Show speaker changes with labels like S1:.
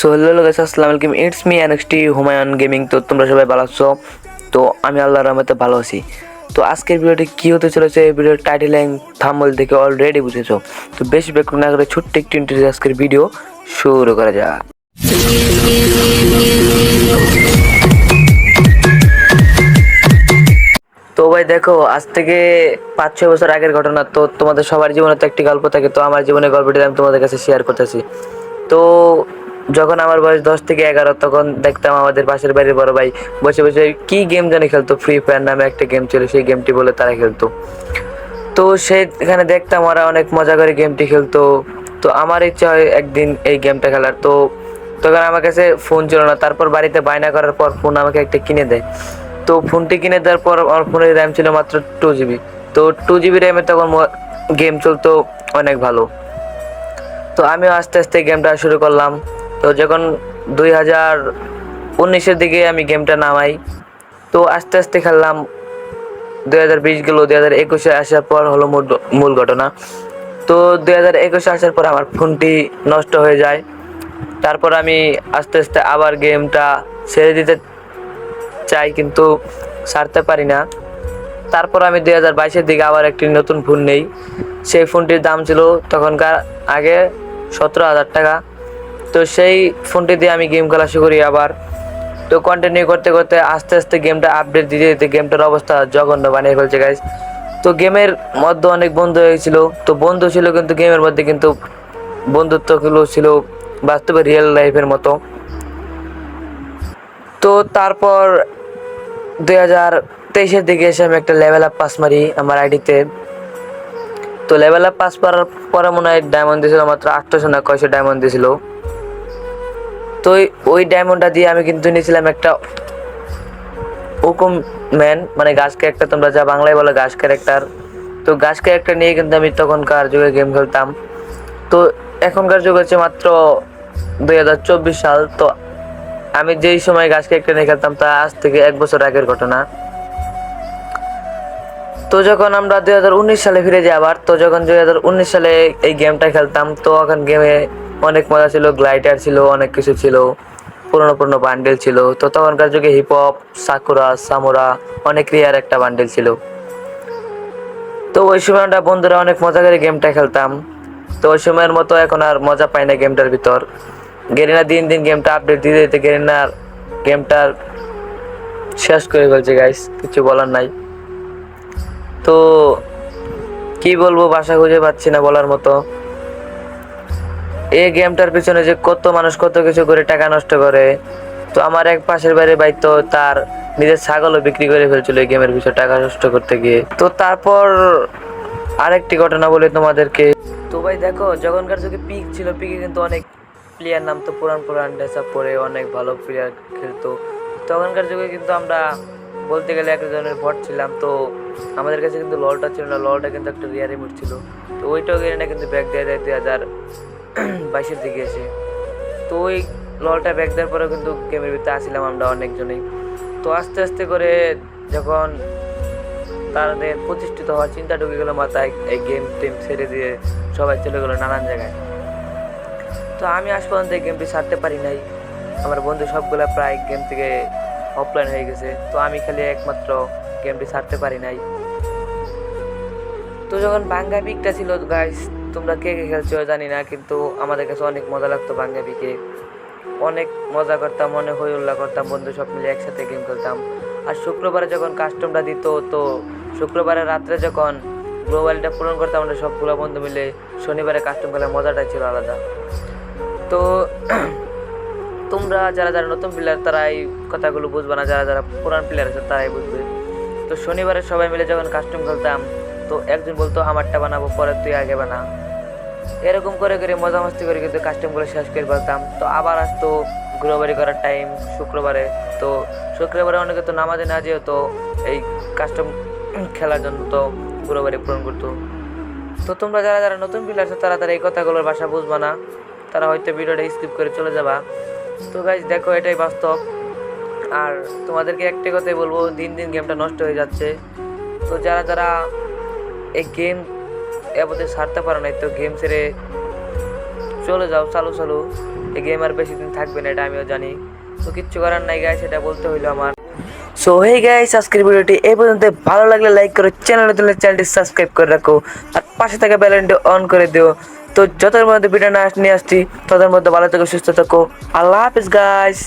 S1: So hello guys আসসালামু আলাইকুম। It's me NXT Humayun gaming তো তোমরা সবাই ভালো আছো? তো আমি আল্লাহর রহমতে ভালো আছি। তো আজকের ভিডিওটি কী হতে চলেছে? এই ভিডিওর টাইটেল অ্যান্ড থাম্বনেল দেখে অলরেডি বুঝেছ। তো বেশি বেকুন না করে ছোট্ট একটি ইন্টারভিউ আজকের ভিডিও শুরু করা যাক। তো ভাই দেখো, আজ থেকে পাঁচ ছয় বছর আগের ঘটনা। তো তোমাদের সবার জীবনে তো একটি গল্প থাকে। তো আমার জীবনের গল্পটি আমি তোমাদের কাছে শেয়ার করতেছি। তো যখন আমার বয়স দশ থেকে এগারো, তখন দেখতাম আমাদের পাশের বাড়ির বড় ভাই বসে বসে কি গেম জানি খেলতো ফ্রি ফায়ার নামে একটা গেম ছিল, সেই গেমটি বলে তারা খেলতো। তো সেখানে দেখতাম ওরা অনেক মজা করে গেমটি খেলতো। তো আমার ইচ্ছা হয় একদিন এই গেমটা খেলার। তো তখন আমার কাছে ফোন ছিল না, তারপর বাড়িতে বায়না করার পর ফোন আমাকে একটা কিনে দেয়। তো ফোনটি কিনে দেওয়ার পর আমার ফোনের র্যাম ছিল মাত্র টু জিবি তো টু জিবি র্যামে তখন গেম চলতো অনেক ভালো। তো আমিও আস্তে আস্তে গেমটা শুরু করলাম। তো যখন দুই হাজার উনিশের দিকে আমি গেমটা নামাই, তো আস্তে আস্তে খেললাম। দুই হাজার বিশ গেল, দুই হাজার একুশে আসার পর হলো মূল- ঘটনা। তো দুই হাজার একুশে আসার পর আমার ফোনটি নষ্ট হয়ে যায়। তারপর আমি আস্তে আস্তে আবার গেমটা ছেড়ে দিতে চাই, কিন্তু ছাড়তে পারি না। তারপর আমি দুই হাজার বাইশের দিকে আবার একটি নতুন ফোন নেই। সেই ফোনটির দাম ছিল তখনকার আগে সতেরো হাজার টাকা। তো সেই ফোনটি দিয়ে আমি গেম খেলা শুরু করি আবার। তো কন্টিনিউ করতে করতে আস্তে আস্তে গেমটা আপডেট দিতে দিতে গেমটার অবস্থা জঘন্য বানিয়ে ফেলছে গাইজ তো গেমের মধ্যে অনেক বন্ধু হয়েছিল। তো বন্ধু ছিল কিন্তু গেমের মধ্যে কিন্তু বন্ধুত্বগুলো ছিল বাস্তবে রিয়েল লাইফের মতো। তো তারপর দুই হাজার তেইশের দিকে এসে আমি একটা লেভেল আপ পাস মারি আমার আইডিতে তো। লেভেল আপ পাস করার পরে মনে হয় ডায়মন্ড দিয়েছিল, মাত্র আটশোশো না কয়শো ডায়মন্ড দিয়েছিল। তো ওই- ডায়মন্ডটা দিয়ে আমি কিন্তু নিয়েছিলাম একটা হুকুম ম্যান মানে গাছ ক্যারেক্টার তোমরা যা বাংলায় বলো গাছ ক্যারেক্টার তো গাছ ক্যারেক্টার নিয়ে কিন্তু আমি তখনকার যুগে গেম খেলতাম। তো এখনকার যুগ হচ্ছে মাত্র দুই হাজার চব্বিশ সাল। তো আমি যেই সময় গাছ ক্যারেক্টার নিয়ে খেলতাম, তা আজ থেকে এক বছর আগের ঘটনা। তো যখন আমরা দুই হাজার উনিশ সালে ফিরে যাই আবার, তো যখন দুই হাজার উনিশ সালে এই গেমটা খেলতাম, তো এখন গেমে অনেক মজা ছিল, গ্লাইডার ছিল, অনেক কিছু ছিল, পুরনো পুরনো বান্ডেল ছিল। তো তখনকার যুগে হিপ হপ সাকুরা সামুরা অনেক রিয়ার একটা বান্ডেল ছিল। তো ওই সময় আমরা বন্ধুরা অনেক মজা করে গেমটা খেলতাম। তো ওই সময়ের মতো এখন আর মজা পাই না গেমটার ভিতর। গেরিনা দিন দিন গেমটা আপডেট দিতে দিতে গেরিনার গেমটার শেষ করে ফেলছে গাইস কিছু বলার নাই। তো কি বলব, বাসা খুঁজে পাচ্ছি না বলার মতো। এই গেমটার পিছনে যে কত মানুষ কত কিছু করে টাকা নষ্ট করে, তো আমার এক পাশের বাড়ির ভাই তো তার নিজের ছাগলও বিক্রি করে ফেলছিল এই গেমের পিছনে টাকা নষ্ট করতে গিয়ে। তো তারপর আরেকটি ঘটনা বলি তোমাদেরকে। তো ভাই দেখো যখনকার যুগে পিক ছিল, পিকে কিন্তু অনেক প্লেয়ার নামতো পুরান পুরান ড্রেস পরে অনেক ভালো প্লেয়ার খেলতো। তখনকার যুগে কিন্তু আমরা বলতে গেলে এক ধরনের ভট ছিলাম, তো আমাদের কাছে কিন্তু ললটা ছিল না ললটা কিন্তু একটা রিয়ার রিমোট ছিল। তো ওইটাও গেলে না কিন্তু ব্যাগ দেওয়া যায় দুই হাজার বাইশের দিকে এসে। তো ওই ললটা ব্যাগ দেওয়ার পরেও কিন্তু গেমের ভিতরে আসছিলাম আমরা অনেকজনেই। তো আস্তে আস্তে করে যখন তাদের প্রতিষ্ঠিত হওয়ার চিন্তা ঢুকে গেলো মাথায়, এই গেম টেম ছেড়ে দিয়ে সবাই চলে গেলো নানান জায়গায়। তো আমি আজ পর্যন্ত এই গেমটি ছাড়তে পারি নাই। আমার বন্ধু সবগুলা প্রায় গেম থেকে অফলাইন হয়ে গেছে। তো আমি খালি একমাত্র গেমটি ছাড়তে পারি নাই। তো যখন বাঙ্গা পিকটা ছিল গাইস তোমরা কে কে খেলছো জানি না, কিন্তু আমাদের কাছে অনেক মজা লাগতো পিকে অনেক মজা করতাম অনেক হই উল্লাহ করতাম, বন্ধু সব মিলে একসাথে গেম খেলতাম। আর শুক্রবারে যখন কাস্টমটা দিত, তো শুক্রবারে রাত্রে যখন গ্লোবালটা পূরণ করতাম, আমরা সবগুলো বন্ধু মিলে শনিবারে কাস্টম খেলার মজাটাই ছিল আলাদা। তো তোমরা যারা যারা নতুন প্লেয়ার তারা এই কথাগুলো বুঝবে না, যারা যারা পুরান প্লেয়ার আছে, তারাই বুঝবে। তো শনিবারে সবাই মিলে যখন কাস্টম খেলতাম, তো একজন বলতো, আমারটা বানাবো, পরে তুই আগে বানা। এরকম করে করে মজা মস্তি করে কিন্তু কাস্টমগুলো শেষ করে ফেলতাম। তো আবার আসতো ঘুরাবাড়ি করার টাইম শুক্রবারে। তো শুক্রবারে অনেকে তো নামাজে না যেও তো এই কাস্টম খেলার জন্য তো ঘুরাবাড়ি পূরণ করতো। তো তোমরা যারা যারা নতুন প্লেয়ার আছো, তারা তারা এই কথাগুলোর ভাষা বুঝবা না। তারা হয়তো ভিডিওটা স্কিপ করে চলে যাবা। তো গাইজ দেখো এটাই বাস্তব। আর তোমাদেরকে একটাই কথাই বলব, দিন দিন গেমটা নষ্ট হয়ে যাচ্ছে। তো যারা যারা এই গেম এবারে সারতে পারো নাই, তো গেম ছেড়ে চলে যাও, চালু চালু। এই গেম আর বেশি দিন থাকবে না, এটা আমিও জানি। তো কিচ্ছু করার নাই গাইস সেটা বলতে হইল আমার। সো হে গাইস আজকের ভিডিওটি এই পর্যন্ত। ভালো লাগলে লাইক করো চ্যানেলে তুলে চ্যানেলটি সাবস্ক্রাইব করে রাখো। আর পাশে থাকা বেলাইনটি অন করে দিও। তো যতর মধ্যে ভিডিও না নিয়ে আসছি ততর মধ্যে ভালো থেকো, সুস্থ থাকো। আল্লাহ হাফিজ গাইস